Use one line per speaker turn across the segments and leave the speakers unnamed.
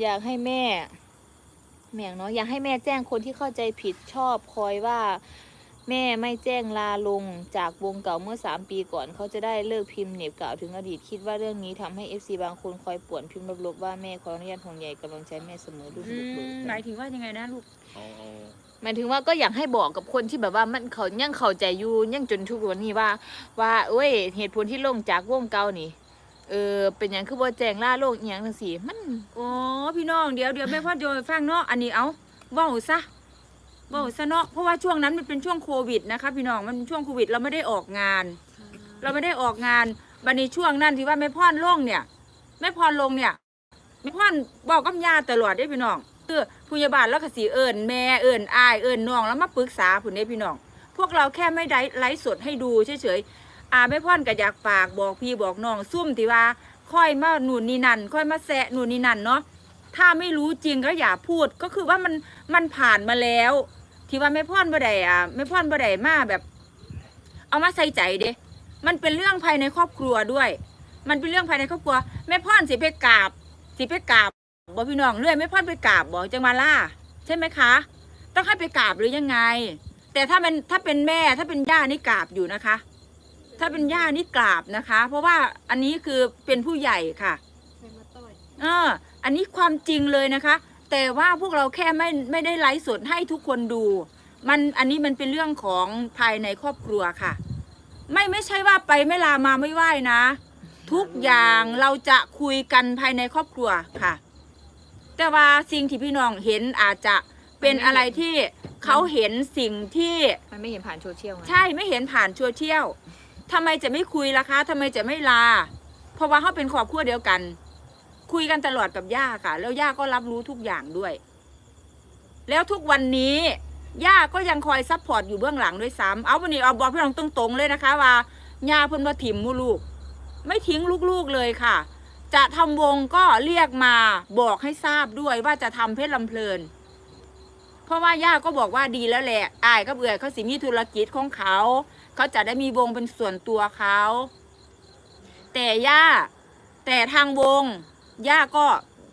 อยากให้แม่แม่งเนาะอยากให้แม่แจ้งคนที่เข้าใจผิดชอบคอยว่า แม่ไม่แจ้งลาลงจากวงเก่าเมื่อสามปีก่อน เขาจะได้เลิกพิมพ์เหน็บกล่าวถึงอดีตคิดว่าเรื่องนี้ทำให้เอฟซีบางคนคอยป่วนพิมพ์ลบๆว่าแม่ขออนุญาตห่วงใยกำลังใจแม่เสมอดู
อื
ดูดู
มหมายถึงว่ายังไงนะลูก
เอาเอา
หมายถึงว่าก็อยากให้บอกกับคนที่แบบว่ามันเขายังเข้าใจอยู่ยังจนทุกวันนี้ว่า ว่าเอ้ยเหตุผลที่ลงจากวงเก่านี่ เออเป็นอย่างคือบ่แจ้งล่าโลกอหย่างจังซี่มัน
อ๋อพี่น้องเดี๋ยวเดี๋ยวแม่พ่อโยนฟังเนาะอันนี้เอาเว้าซะเว้าซะเนาะเพราะว่าช่วงนั้นมันเป็นช่วงโควิดนะคะ พี่น้องมันเป็นช่วงโควิดเราไม่ได้ออกงาน เราไม่ได้ออกงานบันนี้ช่วงนั้นที่ว่าแม่พ่อนลงเนี่ยแม่พรลงเนี่ยแม่พ่อนบอกกับยาตลอดได้พี่น้องคือผู้ใหญ่บ้านแล้วก็สีเอิญแม่เอิญอายเอิญน้องแล้วมาปรึกษาผุนได้พี่น้อง พวกเราแค่ไม่ได้ไลฟ์สดให้ดูเฉย อาแม่พ่อนก็อยากฝากบอกพี่บอกน้องซุ่มที่ว่าค่อยมาหนุนนี่นั่นค่อยมาแซะหนุนนี่นั่นเนาะถ้าไม่รู้จริงก็อย่าพูดก็คือว่ามันมันผ่านมาแล้ว ที่ว่าแม่พ่อนบ่ได้อะแม่พ่อนบ่ได้มาแบบ เอามาใส่ใจเด้มันเป็นเรื่องภายในครอบครัวด้วย มันเป็นเรื่องภายในครอบครัวแม่พ่อนสิไปกราบสิไปกราบบอกพี่น้องเรื่อยแม่พ่อนไปกราบบอกจังมาล่าใช่ไหมคะ ต้องให้ไปกราบหรือยังไง แต่ถ้ามันถ้าเป็นแม่ถ้าเป็นย่านี่กราบอยู่นะคะ ถ้าเป็นย่านี่กราบนะคะ เพราะว่าอันนี้คือเป็นผู้ใหญ่ค่ะเอออันนี้ความจริงเลยนะคะ แต่ว่าพวกเราแค่ไม่ไม่ได้ไลฟ์สดให้ทุกคนดู มันอันนี้มันเป็นเรื่องของภายในครอบครัวค่ะ ไม่ไม่ใช่ว่าไปไม่ลามาไม่ไหวนะ ทุกอย่างเราจะคุยกันภายในครอบครัวค่ะ แต่ว่าสิ่งที่พี่น้องเห็นอาจจะเป็นอะไรที่เขาเห็นสิ่งที่
มันไม่เห็นผ่านโซเชียลไง
ใช่ไม่เห็นผ่านโซเชียล ทำไมจะไม่คุยล่ะคะทำไมจะไม่ลา เพราะว่าเขาเป็นครอบครัวเดียวกัน คุยกันตลอดกับย่าค่ะ แล้วย่าก็รับรู้ทุกอย่างด้วย แล้วทุกวันนี้ย่าก็ยังคอยซัพพอร์ตอยู่เบื้องหลังด้วยซ้ำเอาวันนี้เอาบอกพี่น้องตรงๆเลยนะคะ ว่าย่าเพิ่นมาถิ่มมูลูก ไม่ทิ้งลูกๆเลยค่ะ จะทำวงก็เรียกมาบอกให้ทราบด้วยว่าจะทำเพชรลำเพลิน เพราะว่าย่าก็บอกว่าดีแล้วแหละอายก็เบื่อเขาสิมีธุรกิจของเขา เขาจะได้มีวงเป็นส่วนตัวเขาแต่ย่าแต่ทางวงย่าก็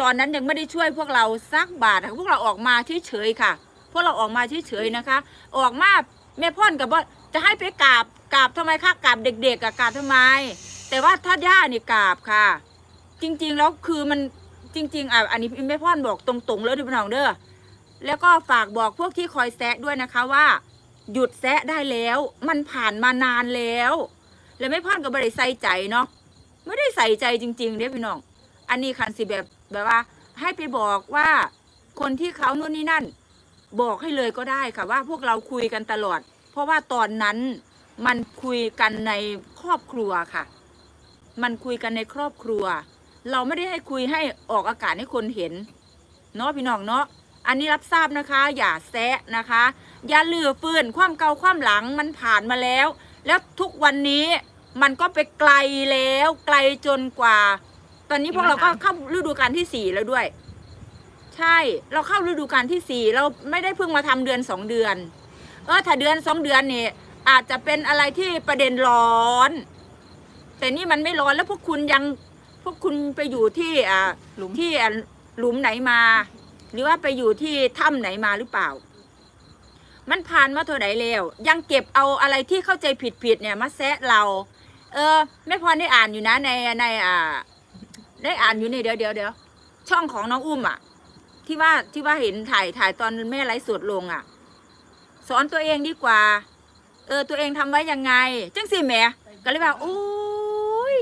ตอนนั้นยังไม่ได้ช่วยพวกเราสักบาทพวกเราออกมาเฉยๆค่ะ พวกเราออกมาเฉยๆนะคะ ออกมาแม่พ่อนกับว่าจะให้ไปกราบกราบทำไมคะกราบเด็กๆอะกราบทำไม แต่ว่าถ้าย่านี่กราบค่ะ จริงๆแล้วคือมันจริง ๆอะอันนี้แม่พ่อนบอกตรงๆเลยที่พี่น้องเด้อแล้วก็ฝากบอกพวกที่คอยแซะด้วยนะคะว่า หยุดแซะได้แล้ว มันผ่านมานานแล้ว แล้วไม่พ่อนก็ไม่ได้ใส่ใจเนาะไม่ได้ใส่ใจจริงๆเด้พี่น้อง อันนี้คันสิแบบแบบว่า ให้ไปบอกว่าคนที่เขานู่นนี่นั่น บอกให้เลยก็ได้ค่ะว่าพวกเราคุยกันตลอด เพราะว่าตอนนั้นมันคุยกันในครอบครัวค่ะ มันคุยกันในครอบครัว เราไม่ได้ให้คุยให้ออกอากาศให้คนเห็น เนาะพี่น้องเนาะ อันนี้รับทราบนะคะ อย่าแซะนะคะ อย่าลือฟื้นความเก่าความหลังมันผ่านมาแล้ว แล้วทุกวันนี้มันก็ไปไกลแล้ว ไกลจนกว่า ตอนนี้พวกเราก็เข้าฤดูกาลที่สี่แล้วด้วย ใช่เราเข้าฤดูกาลที่สี่เราไม่ได้เพิ่งมาทำเดือนสองเดือน เออถ้าเดือนสองเดือนนี่อาจจะเป็นอะไรที่ประเด็นร้อน แต่นี่มันไม่ร้อนแล้วพวกคุณยังพวกคุณไปอยู่ที่อ่า
หลุม
ที่อะหลุมไหนมา หรือว่าไปอยู่ที่ถ้ำไหนมาหรือเปล่า มันผ่านมาเท่าไหร่แล้วยังเก็บเอาอะไรที่เข้าใจผิดๆเนี่ยมาแซะเรา เออแม่พรได้อ่านอยู่นะในในอ่า ได้อ่านอยู่ในเดี๋ยวเดี๋ยวเดี๋ยวช่องของน้องอุ้มอะ ที่ว่าที่ว่าเห็นถ่ายถ่ายตอนแม่ไลฟ์สดลงอะ สอนตัวเองดีกว่า เออตัวเองทำไว้ยังไงจังสิแม่ก็เลยว่าโอ้ย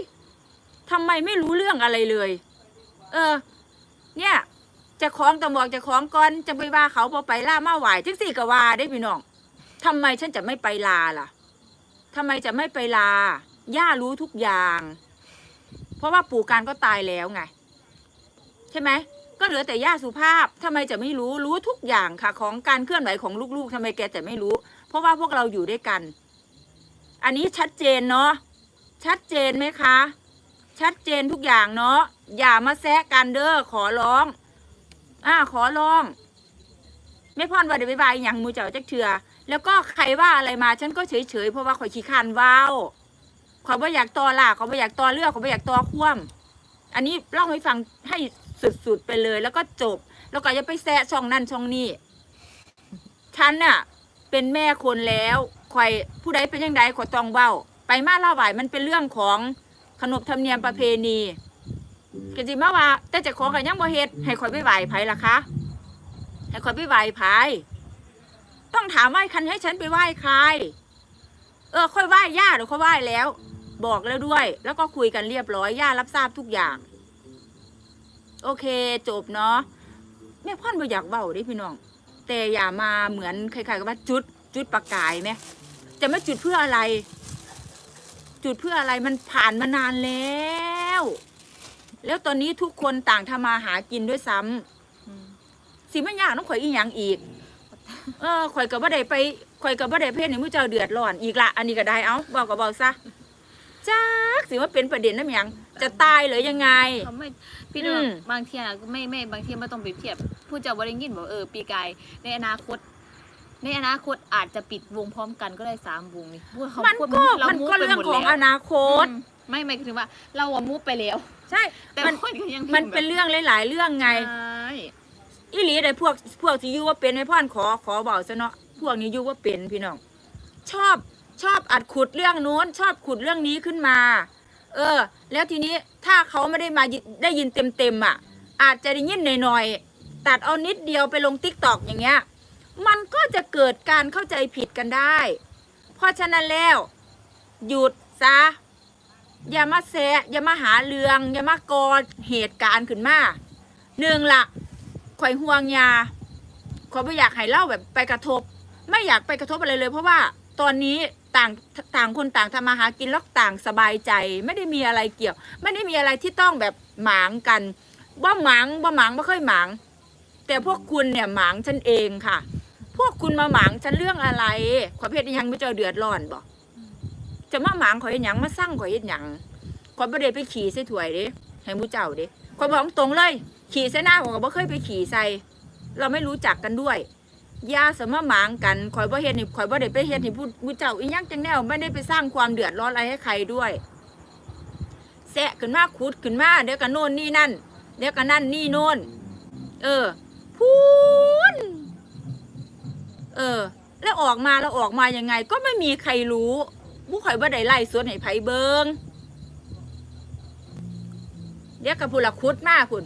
ทำไมไม่รู้เรื่องอะไรเลย เออ เนี่ย จะคล้องตำบอกจะคล้องก่อนจะไปว่าเขาพอไปล่ามาไหวจังสี่กว่าได้พี่น้องทำไมฉันจะไม่ไปลาล่ะทำไมจะไม่ไปลา ย่ารู้ทุกอย่าง เพราะว่าปู่การก็ตายแล้วไง ใช่ไหม ก็เหลือแต่ย่าสุภาพทำไมจะไม่รู้ รู้ทุกอย่างค่ะ ของการเคลื่อนไหวของลูกๆทำไมแกจะไม่รู้ เพราะว่าพวกเราอยู่ด้วยกัน อันนี้ชัดเจนเนาะ ชัดเจนไหมคะ ชัดเจนทุกอย่างเนาะ อย่ามาแซะกันเด้อ ขอร้อง อ่าขอร้องไม่พอนว่าเดี๋ยวไปบายอย่างมูเจ้าจักเถื่อแล้วก็ใครว่าอะไรมาฉันก็เฉยเฉยๆเพราะว่าข่อยขี้คร้านว้าวขอยบ่อยากตอล่ะขอยบ่อยากตอเลือกขอยบ่อยากตอคว่ำอันนี้เล่าให้ฟังให้สุดๆไปเลย แล้วก็จบ แล้วก็จะไปแซะช่องนั่นช่องนี้ฉันน่ะ เป็นแม่คนแล้วคอยผู้ใดเป็นยังไงขอยตองเบ้า ไปมาล่าไหวมันเป็นเรื่องของขนบธรรมเนียมประเพณี ก็จิมาว่า แต่เจะของกันยังบ่เฮ็ดให้คอยไปไหวไผล่ะคะให้คอยไปไหวไผต้องถามว่าคันให้ฉันไปไหว้ใคร เออ ค่อยไหว้ย่าหรือค่อยไหว้แล้ว บอกแล้วด้วย แล้วก็คุยกันเรียบร้อยย่ารับทราบทุกอย่าง โอเค จบเนาะแม่พ่อนบ่อยากเบ้าเดิพี่น้อง แต่อย่ามาเหมือนใครๆกับว่าจุด จุดประกายไหมจะไม่จุดเพื่ออะไร จุดเพื่ออะไรมันผ่านมานานแล้ว แล้วตอนนี้ทุกคนต่างทำมาหากินด้วยซ้ำ
อืม
สิมันยากน้องข่อยอีหยังอีก เออข่อยกับว่าได้ไปข่อยกับว่าได้เพศในมือเจ้าเดือดร้อนอีกละอันนี้ก็ได้เอ้าบอกก็บอกซะจักสิว่าเป็นประเด็นน้ำหยังจะตายหรือยังไง
เขาไม่พี่น้อง
อืม
บางทีอะไม่ไม่บางทีไม่ต้องเปรียบเทียบ ผู้เจ้าบริยินบอกเออปีกายในอนาคตในอนาคตอาจจะปิดวงพร้อมกันก็ได้สามวงนี่พูดเขา
มัน
พูด
ก็
เรา
มัน
มูฟ
ก็
ไป
เรื่อง
หมด
ของ
แล้ว
อนาคต
อืม ไม่ไม่ถึงว่า เราอะมูฟไปแล้ว
ใช่
แต่
มัน
คนก็ยัง
มันเป็นเรื่องหลายๆ เรื่องไง
ใช่
อีหลีเลยพวกพวกที่อยู่ว่าเป็นไอ้พ่อนขอขอบอกซะเนาะพวกนี้อยู่ว่าเป็นพี่น้อง ชอบชอบอัดขุดเรื่องนู้น ชอบขุดเรื่องนี้ขึ้นมา เออ แล้วทีนี้ถ้าเขาไม่ได้มายิได้ยินเต็มๆอะ อาจจะได้ยินหน่อยๆตัดเอานิดเดียวไปลงติ๊กตอกอย่างเงี้ย มันก็จะเกิดการเข้าใจผิดกันได้ เพราะฉะนั้นแล้ว หยุดซะ อย่ามาแซะอย่ามาหาเรื่องอย่ามากอเหตุการณ์ขึ้นมาหนึ่งละข่อยห่วงยาข่อยไม่อยากให้เล่าแบบไปกระทบ ไม่อยากไปกระทบอะไรเลย เพราะว่าตอนนี้ต่างต่างคนต่างทำมาหากินแล้วต่างสบายใจ ไม่ได้มีอะไรเกี่ยว ไม่ได้มีอะไรที่ต้องแบบหมางกันว่าหมางว่าหมางไม่เคยหมาง แต่พวกคุณเนี่ยหมางฉันเองค่ะ พวกคุณมาหมางฉันเรื่องอะไรขอเพศยังไม่เจอเดือดร้อนบอก จะมาหมางข่อยเฮ็ดหยังมาสร้างข่อยเฮ็ดหยังข่อยประเดี๋ยวไปขี่ใส่ถ้วยเด้ให้หมูเจ้าเด้ข่อยบอกตรงเลย ขี่ใส่หน้าผมก็บ่เคยไปขี่ใส่เราไม่รู้จักกันด้วยยาสมหมางกันข่อยบ่เฮ็ดนี่ข่อยบ่ได้ไปเฮ็ดให้ผู้ผู้เจ้าอีหยังจังแนวไม่ได้ไปสร้างความเดือดร้อนอะไรให้ใครด้วยแซะขึ้นมาขุดขึ้นมาเดี๋ยวก็โน่นนี่นั่น เดี๋ยวก็นั่นนี่โน่น เออ พูนเออ แล้วออกมาแล้วออกมายังไง ก็ไม่มีใครรู้ ผู้ข่อยบ่ได้ไล่สวนให้ไผเบิงเดี๋ยวกับผู้ละคุดมากคุณ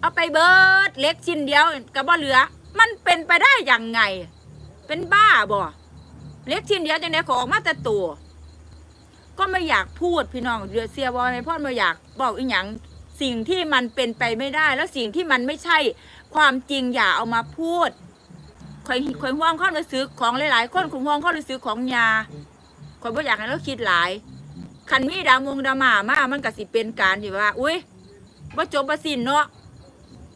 เอาไปเบิดเล็กชิ้นเดียวก็บ่เหลือ มันเป็นไปได้ยังไง เป็นบ้าบ่เล็กชิ้นเดียวจังได๋ขอออกมาแต่ตัวก็ไม่อยากพูดพี่น้องเดือเสียบอยไม่พ่อไม่อยากบอกอีหยังสิ่งที่มันเป็นไปไม่ได้ แล้วสิ่งที่มันไม่ใช่ความจริงอย่าเอามาพูดคอยคอยห่วงข้อรู้สึกของหลาย ๆ คนคอยห่วงข้อรู้สึกของยา คอยบ่อยากให้เราคิดหลายคันมีดามงดาม่ามามันก็สิเป็นการที่ว่า อุ้ยว่าจบประสินเนาะ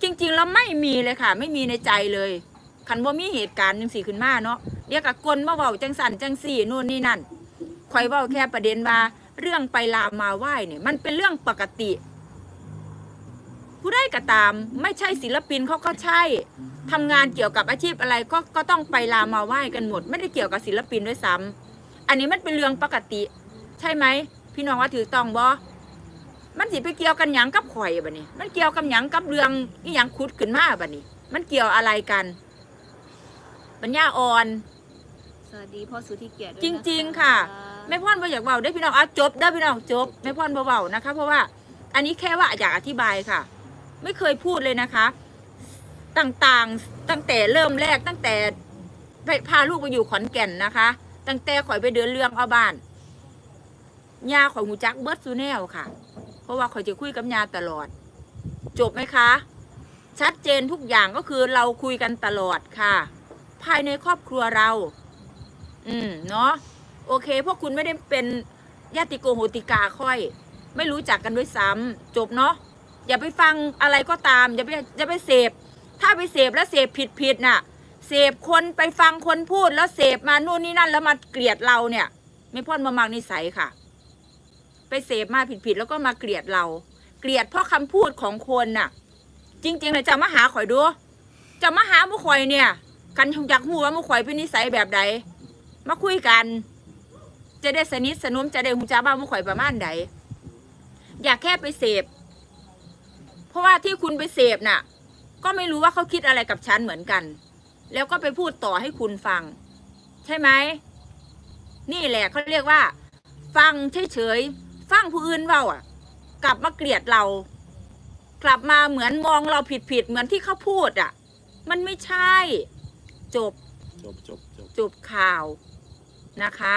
จริง ๆ แล้วไม่มีเลยค่ะ ไม่มีในใจเลยคันว่ามีเหตุการณ์จังสี่ขึ้นมาเนาะเดี๋ยวกับกลมาเว้าจังสันจังสี่นู่นนี่นั่นคอยเว้าแค่ประเด็นว่าเรื่องไปลามมาไหว้เนี่ย มันเป็นเรื่องปกติ ผู้ได้ก็ตาม ไม่ใช่ศิลปินเขาก็ใช่ทำงานเกี่ยวกับอาชีพอะไรก็ก็ต้องไปลามาไหว้กันหมด ไม่ได้เกี่ยวกับศิลปินด้วยซ้ำ อันนี้มันเป็นเรื่องปกติ ใช่ไหมพี่น้องว่าถือต้องบอมันสิไปเกี่ยวกันหยังกับข่อยบะนี่มันเกี่ยวกับหยังกับเรื่องอีหยังขุดขึ้นมาบะนี่มันเกี่ยวอะไรกัน ปัญญาอ่อน
สวัสดีพ่อสุธิเกียรติด้วย
จ
น
ริง ๆ ค่ะแม่พ่อนบ่อยากเบาได้อพี่น้องอะจบได้อพี่น้องจบแม่พ่อนเบาๆนะคะ เพราะว่าอันนี้แค่ว่าอยากอธิบายค่ะ ไม่เคยพูดเลยนะคะ ต่างๆตั้งแต่เริ่มแรกตั้งแต่ไปพาลูกไปอยู่ขอนแก่นนะคะ ตั้งแต่ข่อยไปเดินเรื่องเอาบ้านยาข่อยหูจักเบิร์ดซูแนลค่ะ เพราะว่าข่อยจะคุยกับยาตลอด จบไหมคะ ชัดเจนทุกอย่างก็คือเราคุยกันตลอดค่ะ ภายในครอบครัวเรา อืมเนาะโอเคพวกคุณไม่ได้เป็นญาติโกโหติกาค่อย ไม่รู้จักกันด้วยซ้ำจบเนาะอย่าไปฟังอะไรก็ตาม อย่าไปอย่าไปเสพ ถ้าไปเสพแล้วเสพผิดผิดน่ะ เสพคนไปฟังคนพูดแล้วเสพมานู่นนี่นั่นแล้วมาเกลียดเราเนี่ย ไม่พ่อนมามังนิสัยค่ะ ไปเสพมาผิดผิดๆแล้วก็มาเกลียดเรา เกลียดเพราะคำพูดของคนน่ะ จริงๆเลยจะมาหาข่อยดูจะมาหามุข่อยเนี่ย กันอยากหูว่ามุข่อยเป็นนิสัยแบบใดมาคุยกัน จะได้สนิทสนุมจะได้หูจ้าบ้ามุข่อยประมาณใดอยากแค่ไปเสพ เพราะว่าที่คุณไปเสพน่ะ ก็ไม่รู้ว่าเขาคิดอะไรกับฉันเหมือนกัน แล้วก็ไปพูดต่อให้คุณฟัง ใช่ไหม นี่แหละเขาเรียกว่า ฟังเฉยๆฟังผู้อื่นเว้าอะ กลับมาเกลียดเรา กลับมาเหมือนมองเราผิดๆเหมือนที่เขาพูดอะ มันไม่ใช่ จบ
จบจบจบ
จบข่าวนะคะ